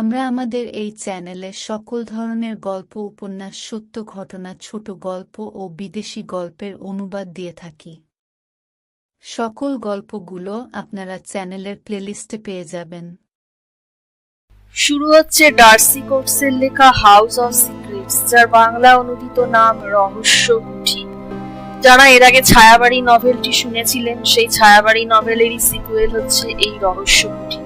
আমরা আমাদের এই চ্যানেলে সকল ধরনের গল্প, উপন্যাস, সত্য ঘটনা, ছোট গল্প ও বিদেশি গল্পের অনুবাদ দিয়ে থাকি। সকল গল্পগুলো আপনারা চ্যানেলের প্লেলিস্টে পেয়ে যাবেন। শুরু হচ্ছে ডার্সি কোর্সের লেখা হাউস অফ সিক্রেটস, যার বাংলা অনুদিত নাম রহস্য কুঠি যারা এর আগে ছায়াবাড়ি নভেলটি শুনেছিলেন, সেই ছায়াবাড়ি নভেলেরই সিকুয়েল হচ্ছে এই রহস্য কুঠি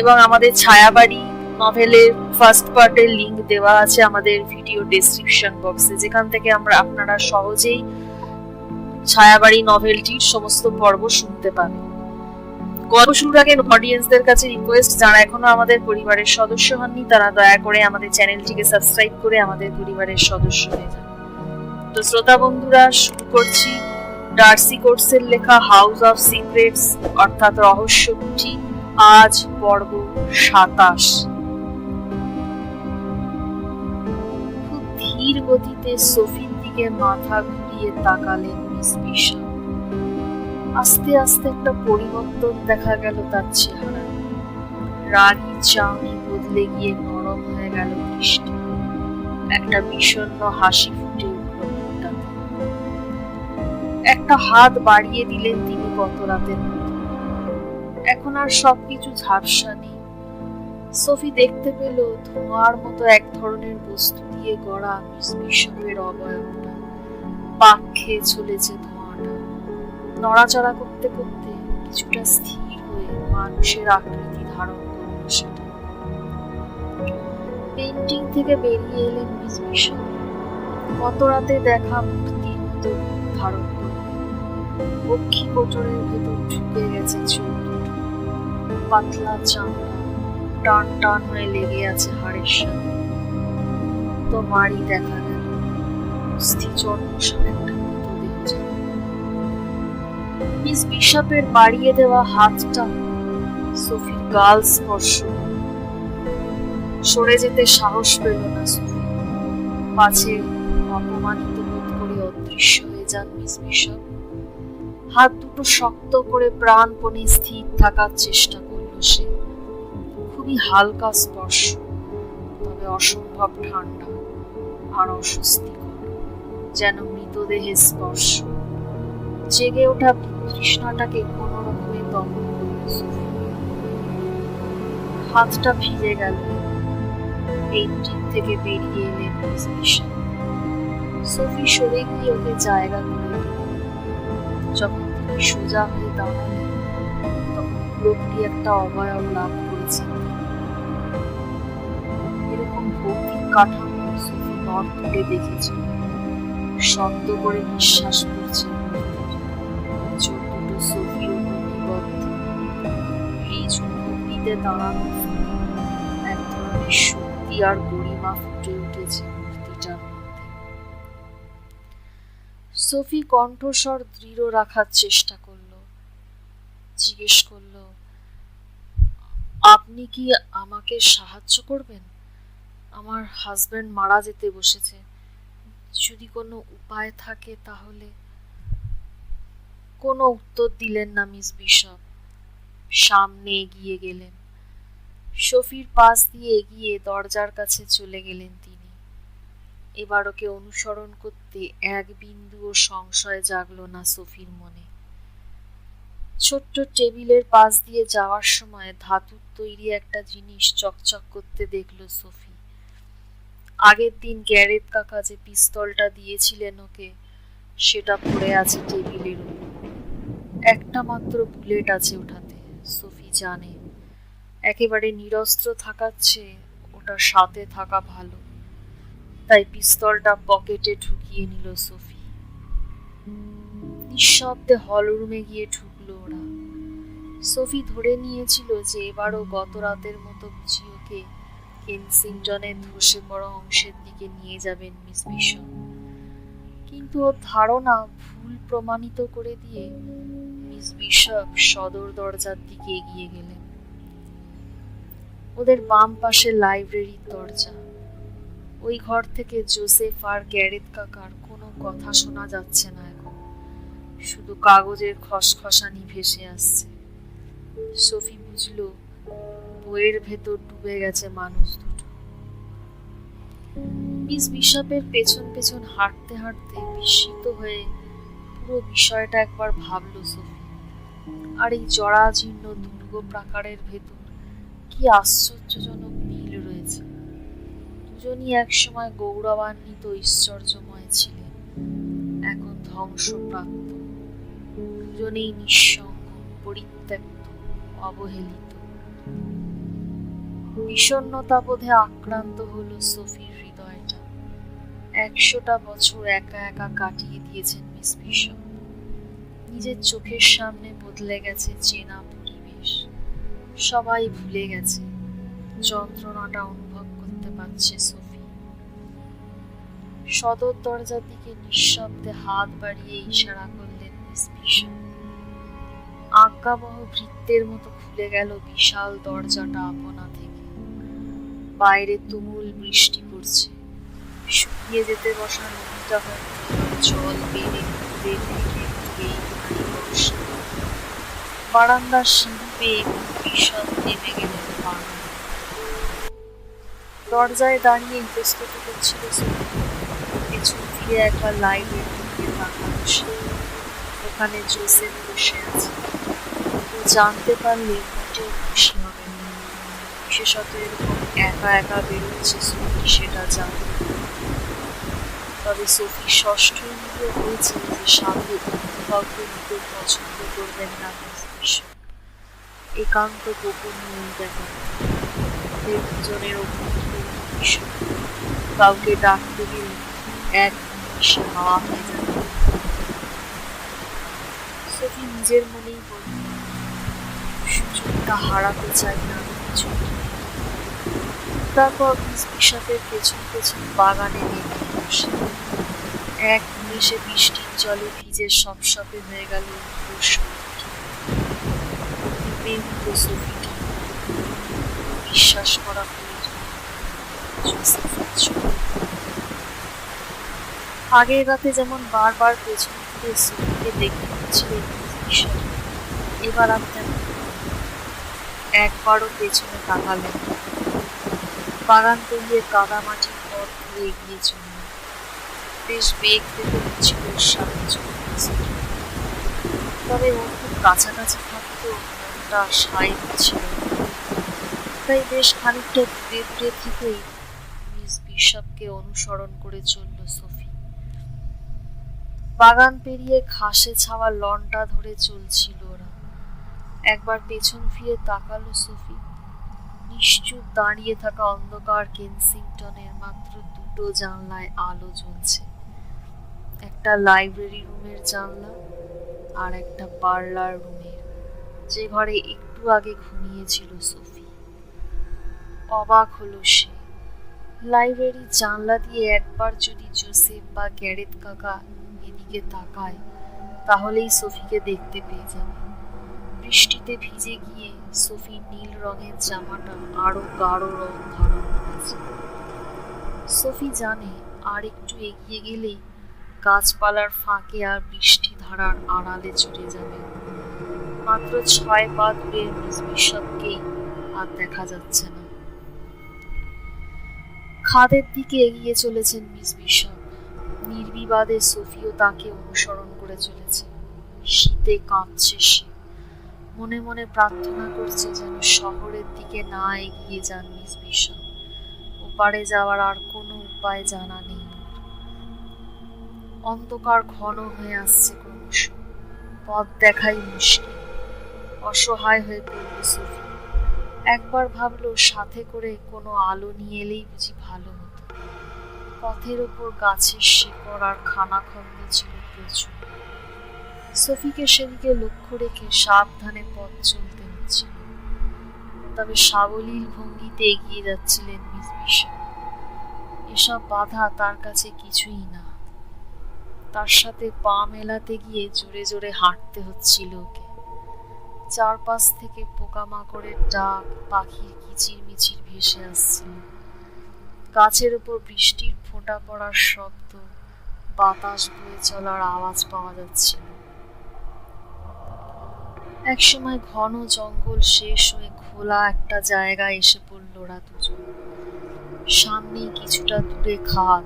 এবং আমাদের ছায়াবাড়ি নভেলের ফার্স্ট পার্টের লিংক দেওয়া আছে আমাদের ভিডিও ডেসক্রিপশন বক্সে যেখান থেকে আমরা আপনারা সহজেই ছায়াবাড়ি নভেলটির সমস্ত পর্ব শুনতে পাবেন। গল্প শুরুর আগে অডিয়েন্সদের কাছে রিকোয়েস্ট যারা এখনও আমাদের পরিবারের সদস্য হননি, তারা দয়া করে আমাদের চ্যানেলটিকে সাবস্ক্রাইব করে আমাদের পরিবারের সদস্য হয়ে যান। তো শ্রোতা বন্ধুরা, শুরু করছি ডার্সি কোর্সের লেখা হাউস অফ সিক্রেটস অর্থাৎ রহস্য আজ পর্ব সাতাশ। ধীর গতিতে সোফির দিকে মাথা ঘুরিয়ে তাকালেন মিস বিশাল। আস্তে আস্তে একটা পরিবর্তন দেখা গেল তার চেহারা রাগী চাউনি বদলে গিয়ে নরম হয়ে গেল দৃষ্টি। একটা বিষণ্ণ হাসি ফুটে উঠল একটা হাত বাড়িয়ে দিলেন তিনি গত রাতের মতো। এখন আর সবকিছু ঝাপসা নেই। সফি দেখতে পেল ধোঁয়ার মতো এক ধরনের বস্তু। দিয়ে গড়া বিশপের অবয়বটা পাক খেয়ে চলেছে ধোঁয়াটা। নড়াচড়া করতে করতে কিছুটা স্থির হয়ে মানুষের আকৃতি ধারণ করল সেটা। পেন্টিং থেকে বেরিয়ে এলেন বিশাল গত রাতে দেখা মূর্তির মতো ধারণ করলেন। পক্ষী কোটরের ভেতর ঢুকে গেছে চোখ পাতলা চামড়া, টান টান হয়ে লেগে আছে হাড়ের সাথে তো মারি দেখা গেল। মিস বিশপের বাড়িয়ে দেওয়া হাতটা সোফির গাল স্পর্শ সরে যেতে সাহস পেল না পাছে অপমানিত বোধ করে অদৃশ্য হয়ে যান মিস বিশপ হাত দুটো শক্ত করে প্রাণপণে স্থির থাকার চেষ্টা করল সে। খুবই হালকা স্পর্শ, তবে অসম্ভব ঠান্ডা। আর অস্বস্তিকর যেন মৃতদেহের স্পর্শ। জেগে ওঠা তৃষ্ণাটাকে কোনো রকমে দমন হাতটা ফিরে গেল। পেন্টিং থেকে বেরিয়ে এলেন সোফি সরে গিয়ে ওকে জায়গা করে যখন তিনি সোজা হয়ে দাঁড়ালেন, তখন একটা অবয়ব লাভ করেছেন এরকম ভৌতিক কাঠামো সোফি নর্থে দেখেছিল শব্দ করে নিঃশ্বাস পড়ছে চোখ দুটো সোফির উপর দাঁড়ানো এক ধরনের শক্তি আর গরিমা ফুটে উঠেছে মূর্তিটার মধ্যে। সোফি কণ্ঠস্বর দৃঢ় রাখার চেষ্টা করল। জিজ্ঞেস করল, আপনি কি আমাকে সাহায্য করবেন? আমার হাজবেন্ড মারা যেতে বসেছে। যদি কোনো উপায় থাকে তাহলে কোনো উত্তর দিলেন না মিস বিশপ। সামনে এগিয়ে গেলেন। শফির পাশ দিয়ে এগিয়ে দরজার কাছে চলে গেলেন তিনি। এবার ওকে অনুসরণ করতে এক বিন্দুও সংশয় জাগলো না সফির মনে। ছোট্ট টেবিলের পাশ দিয়ে যাওয়ার সময় ধাতুর তৈরি একটা জিনিস চকচক করতে দেখল সফি আগের দিন গ্যারেত কাকা যে পিস্তলটা দিয়েছিলেন ওকে, সেটা পড়ে আছে টেবিলের একটা মাত্র বুলেট আছে ওঠাতে সোফি জানে। একেবারে নিরস্ত্র থাকার চেয়ে ওটা সাথে থাকা ভালো। তাই পিস্তলটা পকেটে ঢুকিয়ে নিল সোফি। নিঃশব্দে হল রুমে গিয়ে ঢুকলো ওরা। সোফি ধরে নিয়েছিল যে এবারও গত রাতের মতো বুঝি ওকে কেনসিংটনের ধসে পড়া অংশের দিকে নিয়ে যাবেন মিস বিশপ কিন্তু ওর ধারণা ভুল প্রমাণিত করে দিয়ে মিস বিশপ সদর দরজার দিকে এগিয়ে গেলেন। ওদের বাম পাশে লাইব্রেরির দরজা। ওই ঘর থেকে জোসেফ আর গ্যারেত কাকার কোনো কথা শোনা যাচ্ছে না এখন। শুধু কাগজের খসখসানি ভেসে আসছে। সফি বুঝলো বইয়ের ভেতর ডুবে গেছে মানুষ দুটো। মিস বিশপের পেছন পেছন হাঁটতে হাঁটতে বিস্মিত হয়ে পুরো বিষয়টা একবার ভাবলো সফি আর এই জরাজীর্ণ দুর্গ প্রাকারের ভেতর কি আশ্চর্যজনক মিল রয়েছে। দুজনই একসময় গৌরবান্বিত ঐশ্বর্যময় ছিলেন, এখন ধ্বংসপ্রাপ্ত। দুজনেই নিঃসঙ্গ, পরিত্যক্ত, অবহেলিত। বিষণ্ণতা বোধে আক্রান্ত হলো সফির হৃদয়টা। একশোটা বছর একা একা কাটিয়ে দিয়েছেন মিস বিশপ নিজের চোখের সামনে বদলে গেছে চেনা পরিবেশ। সবাই ভুলে গেছে যন্ত্রণাটা অনুভব করতে পারছে সফি। সদর দরজার দিকে নিঃশব্দে হাত বাড়িয়ে ইশারা করলেন মিস বিশপ আজ্ঞাবহ বৃত্তের মতো খুলে গেল বিশাল দরজাটা আপনা থেকে। বাইরে তুমুল বৃষ্টি পড়ছে। শুকিয়ে যেতে বসা নদীটা হয়তো জল বেড়ে নেমে দরজায় দাঁড়িয়ে ইতস্তত করছিল পেছন ফিরে একবার লাইটের দিকে ওখানে জোসেফ বসে আছে। জানতে পারলে মোটেও খুশি হবে বিশেষত এরকম একা একা বেরোচ্ছে সুমি সেটা জানতে তবে সফি ষষ্ঠ ইন্দ্রিয় বলছে যে সাধু নিতে পছন্দ করবেন না একান্ত গোপনীয় ব্যাপার ওদের দুজনের কাউকে ডাকতে গেলে এক নিমিষে হাওয়া হয়ে যাবে সফি নিজের মনেই বলল সুযোগটা হারাতে চাই না কিছু তারপর বিশপের পেছন পেছন বাগানে নেমে বসে এক নিমেষে বৃষ্টির জলে ভিজে সপসপে হয়ে গেল বিশ্বাস করা। আগের রাতে যেমন বারবার পেছন ফিরে সফিকে দেখতে এবার তেমন একবারও পেছনে তাকালেন না। বাগান পেরিয়ে কাদামাটির পথ ধরে এগিয়ে চলল বেশ বেগ পেতে করছে। তবে ও খুব কাছাকাছি থাকতেও মনটা সাই না। তাই বেশ খানিকটা দূরে দূরে থেকেই মিস বিশপকে অনুসরণ করে চলল সফি বাগান পেরিয়ে ঘাসে ছাওয়া লনটা ধরে চলছিল ওরা একবার পেছন ফিরে তাকালো সফি নিশ্চুপ দাঁড়িয়ে থাকা অন্ধকার কেনসিংটনের মাত্র দুটো জানলায় আলো জ্বলছে। একটা লাইব্রেরি রুমের জানলা আর একটা পার্লার রুমের। যে ঘরে একটু আগে ঘুমিয়েছিল সফি। অবাক হলো সে। লাইব্রেরির জানলা দিয়ে একবার যদি জোসেফ বা গ্যারেত কাকা এদিকে তাকায়, তাহলেই সফিকে দেখতে পেয়ে যাবে। বৃষ্টিতে ভিজে গিয়ে সফি নীল রঙের জামাটা আরও গাঢ় রং ধারণ করেছে। সফি জানে আর একটু এগিয়ে গেলেই গাছপালার ফাঁকে আর বৃষ্টি ধারার আড়ালে চলে যাবে। মাত্র ছয় পা দূরে মিস বিশপকেই আর দেখা যাচ্ছে না। খাদের দিকে এগিয়ে চলেছেন মিস বিশপ নির্বিবাদে সফিও তাকে অনুসরণ করে চলেছে। শীতে কাঁপছে সে। মনে মনে প্রার্থনা করছে যেন শহরের দিকে না এগিয়ে যান মিস বিশপ ওপারে যাওয়ার আর কোনো উপায় জানা নেই। অন্ধকার ঘন হয়ে আসছে ক্রমশ। পথ দেখাই মুশকিল। অসহায় হয়ে পড়ল সফি। একবার ভাবলো সাথে করে কোনো আলো নিয়ে এলেই বুঝি ভালো হতো। পথের ওপর গাছের শিকড় আর খানাখন্দ ছিল প্রচুর। সফিকে সেদিকে লক্ষ্য রেখে সাবধানে পথ চলতে হচ্ছিল। তবে সাবলীল ভঙ্গিতে এগিয়ে যাচ্ছিলেন মিস বিশপ এসব বাধা তার কাছে কিছুই না। তার সাথে পা মেলাতে গিয়ে জোরে জোরে হাঁটতে হচ্ছিল ওকে। চারপাশ থেকে পোকামাকড়ের ডাক, পাখির কিচির মিচির ভেসে আসছিল। গাছের উপর বৃষ্টির ফোঁটা পড়ার শব্দ, বাতাস বয়ে চলার আওয়াজ পাওয়া যাচ্ছিল। একসময় ঘন জঙ্গল শেষ হয়ে খোলা একটা জায়গায় এসে পড়ল ওরা দুজন। সামনেই কিছুটা দূরে খাদ।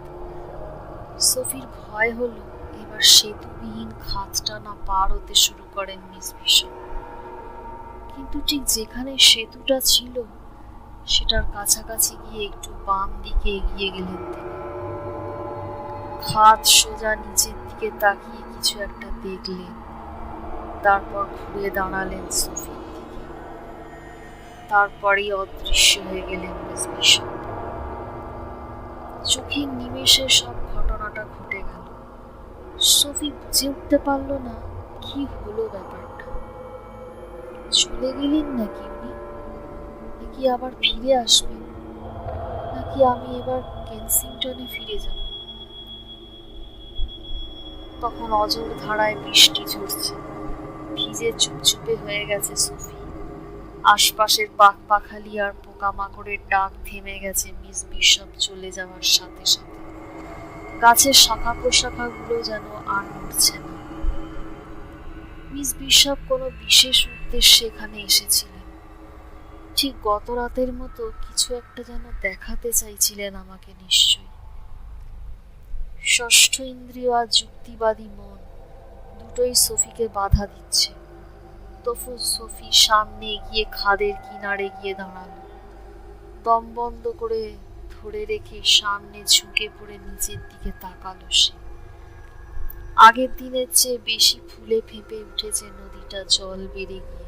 সফির ভয় হলো, এবার সেতুবিহীন খাতটা না পার হতে শুরু করেন মিস ভীষণ। কিন্তু ঠিক যেখানে সেতুটা ছিল, সেটার কাছাকাছি গিয়ে একটু বাম দিকে এগিয়ে গেলেন তিনি। খাত সোজা নিচের দিকে তাকিয়ে কিছু একটা দেখলেন। তারপর ঘুরে দাঁড়ালেন সফির দিকে তারপরেই অদৃশ্য হয়ে গেলেন চোখের নিমেষে সব ঘটনাটা ঘটে গেল। সফি বুঝে উঠতে পারল না কি হলো ব্যাপারটা। চলে গেলেন নাকি উনি? নাকি আবার ফিরে আসবেন? নাকি আমি এবার কেনসিংটনে ফিরে যাব? তখন অজর ধারায় বৃষ্টি ঝরছে। ভিজে চুপচুপে হয়ে গেছে সফি। আশপাশের পাখ পাখালি আর পোকামাকড়ের ডাক থেমে গেছে মিস বিশপ চলে যাওয়ার সাথে সাথে। গাছের শাখা প্রশাখাগুলো যেন আর নড়ছে না। মিস বিশপ কোনো বিশেষ উদ্দেশ্যে এখানে এসেছিলেন। ঠিক গত রাতের মতো কিছু একটা যেন দেখাতে চাইছিলেন আমাকে নিশ্চয়ই। ষষ্ঠ ইন্দ্রিয় আর যুক্তিবাদী মন দুটোই সফিকে বাধা দিচ্ছে। তফু সফি সামনে গিয়ে খাদের কিনারে গিয়ে দাঁড়াল। দম বন্ধ করে ধরে রেখে সামনে ঝুঁকে পড়ে নিচের দিকে তাকালো সে। আগের দিনের চেয়ে বেশি ফুলে ফেঁপে উঠেছে নদীটা, জল বেড়ে গিয়ে।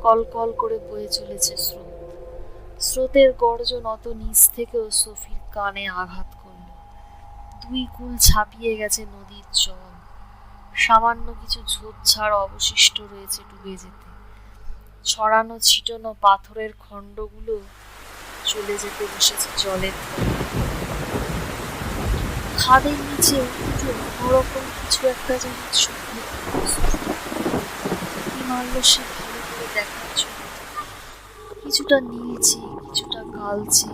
কলকল করে বয়ে চলেছে স্রোত। স্রোতের গর্জন অত নিচ থেকেও সফির কানে আঘাত করল। দুই কুল ছাপিয়ে গেছে নদীর জল। সামান্য কিছু ঝোপঝাড় অবশিষ্ট রয়েছে ডুবে যেতে। ছড়ানো ছিটানো পাথরের খণ্ডগুলো চলে যেতে বসেছে জলের খাদের নিচে অন্যরকম কিছু একটা যেন ভালো করে দেখার জন্য কিছুটা নীলছে কিছুটা কালচে,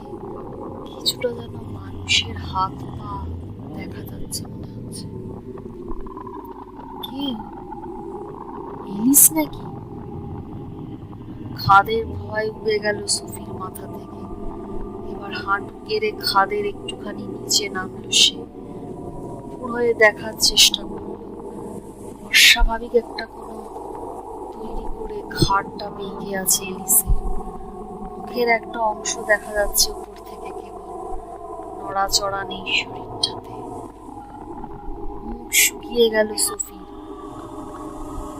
কিছুটা যেন মানুষের হাত পা দেখা যাচ্ছে মনে হচ্ছে। কে? এলিস নাকি? খাদের ভয় উড়ে গেল সুফির মাথা থেকে। এবার হাঁটু কেড়ে খাদের একটুখানি নিচে নামলো সে। হয়ে দেখার চেষ্টা করল। অস্বাভাবিক একটা কোনো তৈরি করে ঘাটটা বেঁকে আছে এলিসের মুখের একটা অংশ দেখা যাচ্ছে উপর থেকে কেবল। নড়াচড়া নেই শরীরটাতে। মুখ শুকিয়ে গেল সফি।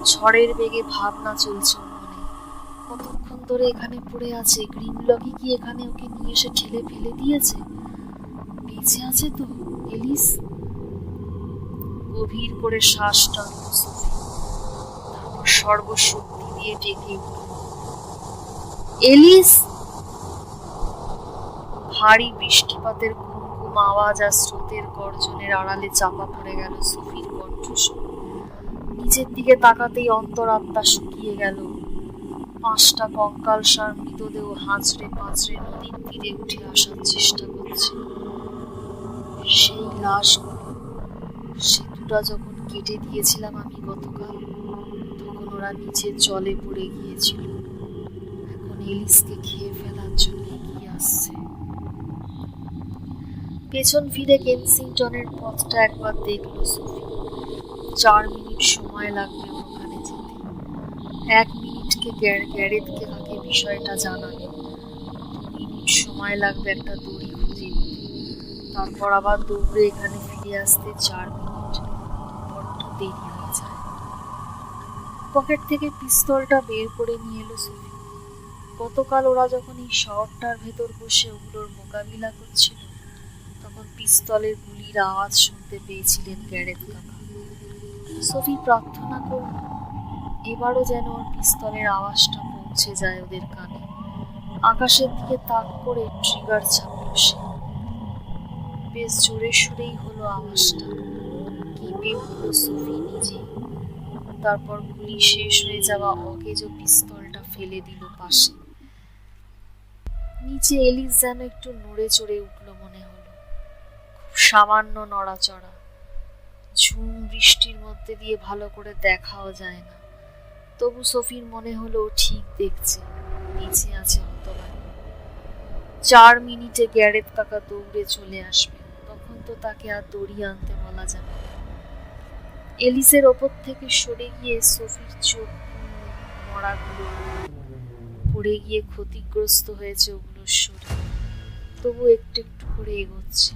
ঝড়ের বেগে ভাবনা চলছে মনে কতক্ষণ ধরে এখানে পড়ে আছে? গ্রিন লকি কি এখানে ওকে নিয়ে এসে ঠেলে ফেলে দিয়েছে? বেঁচে আছে তো, এলিস। গভীর করে শ্বাস টানল সর্বশক্তি দিয়ে ডেকে এলিস! ভারী বৃষ্টিপাতের কুমকুম আওয়াজ আর স্রোতের গর্জনের আড়ালে চাপা পড়ে গেল সুফির কণ্ঠস্বর। নিচের দিকে তাকাতেই অন্তরাত্মা শুকিয়ে গেল। পাঁচটা কঙ্কালসার মৃতদেহ হাঁচড়ে পাঁচড়ে নদীর তীরে উঠে আসার চেষ্টা করছে। সেই লাশগুলো সেতুটা যখন কেটে দিয়েছিলাম আমি গতকাল, তখন ওরা নিচে জলে পড়ে গিয়েছিল। এখন এলিসকে খেয়ে ফেলার জন্য এগিয়ে আসছে। পেছন ফিরে কেনসিংটনের পথটা একবার দেখল সফি। চার মিনিট সময় লাগবে ওখানে যেতে। এক মিনিটকে গ্যার- গ্যারেথকে তাকে বিষয়টা জানানো দু মিনিট সময় লাগবে একটা দড়ি খুঁজে তারপর আবার দৌড়ে এখানে ফিরে আসতে চার মিনিট। বড্ড দেরি হয়ে যায়। পকেট থেকে পিস্তলটা বের করে নিয়ে এলো সফি গতকাল ওরা যখন এই শহরটার ভেতর বসে ওগুলোর মোকাবিলা করছিল, তখন পিস্তলের গুলির আওয়াজ শুনতে পেয়েছিলেন গ্যারেথ কাকা। সফি প্রার্থনা করল। এবারও যেন ওর পিস্তলের আওয়াজটা পৌঁছে যায় ওদের কানে। আকাশের দিকে তাক করে ট্রিগার চাপল সে। বেশ জোরে সুরেই হলো আওয়াজটা। কেঁপে উঠল সুফি নিজে তারপর গুলি শেষ হয়ে যাওয়া অকেজ পিস্তলটা ফেলে দিল পাশে। নিচে এলিস যেন একটু নড়ে চড়ে উঠল মনে হলো। খুব সামান্য নড়াচড়া। ঝুম বৃষ্টির মধ্যে দিয়ে ভালো করে দেখাও যায় না। তবু সফির মনে হলো ঠিক দেখছে নিচে আছে হতবাক চার মিনিটে গ্যারেত কাকা দৌড়ে চলে আসবে, তখন তো তাকে আর দড়ি আনতে বলা যাবে এলিসের ওপর থেকে সরে গিয়ে সফির চোখ মরাগুলো পড়ে গিয়ে ক্ষতিগ্রস্ত হয়েছে ওগুলোর শরীর। তবু একটু একটু করে এগোচ্ছে।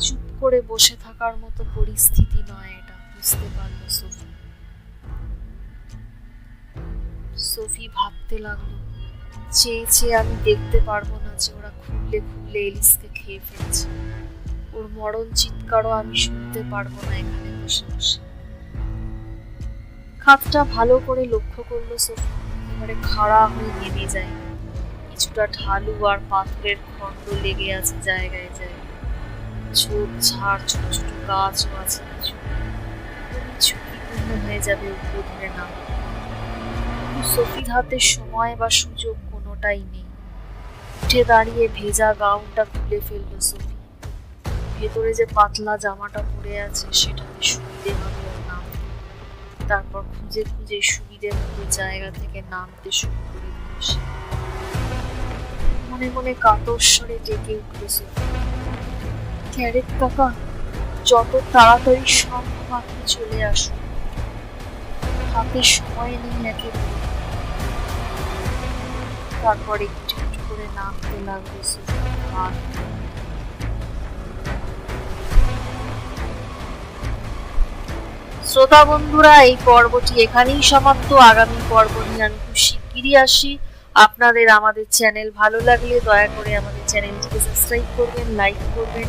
চুপ করে বসে থাকার মতো পরিস্থিতি নয় এটা, বুঝতে পারল সফি। সফি ভাবতে লাগল, চেয়ে চেয়ে আমি দেখতে পারব না যে ওরা খুললে খুললে এলিসকে খেয়ে ফেলছে। ওর মরণ চিৎকারও আমি শুনতে পারব না এখানে বসে বসে। খাতটা ভালো করে লক্ষ্য করল সফি, এবারে খাড়া হয়ে নেমে যায়। কিছুটা ঢালু আর পাথরের খণ্ড লেগে আছে জায়গায় জায়গায়। ঝোপ ঝাড়, ছোট ছোট গাছও আছে কিছু ঝুঁকিপূর্ণ হয়ে যাবে উপরে নামা সফির হাতে সময় বা সুযোগ কোনোটাই নেই। উঠে দাঁড়িয়ে ভেজা গাউনটা খুলে ফেলল সফি ভেতরে যে পাতলা জামাটা পরে আছে, সেটাতে সুবিধে হবে নামতে তারপর খুঁজে খুঁজে সুবিধে মতো জায়গা থেকে নামতে শুরু করে দিল সে। মনে মনে কাতর স্বরে ডেকে উঠল সফি ক্যারেট কাকা যত তাড়াতাড়ি সম্ভব আপনি চলে আসুন। হাতে সময় নেই একেবারে তারপর একটু একটু করে নামতে সফি শ্রোতা বন্ধুরা, এই পর্বটি এখানেই সমাপ্ত। আগামী পর্ব নিয়ে আমি খুব শিগগিরই আসি। আপনাদের আমাদের চ্যানেল ভালো লাগলে দয়া করে আমাদের চ্যানেলটিকে সাবস্ক্রাইব করবেন লাইক করবেন।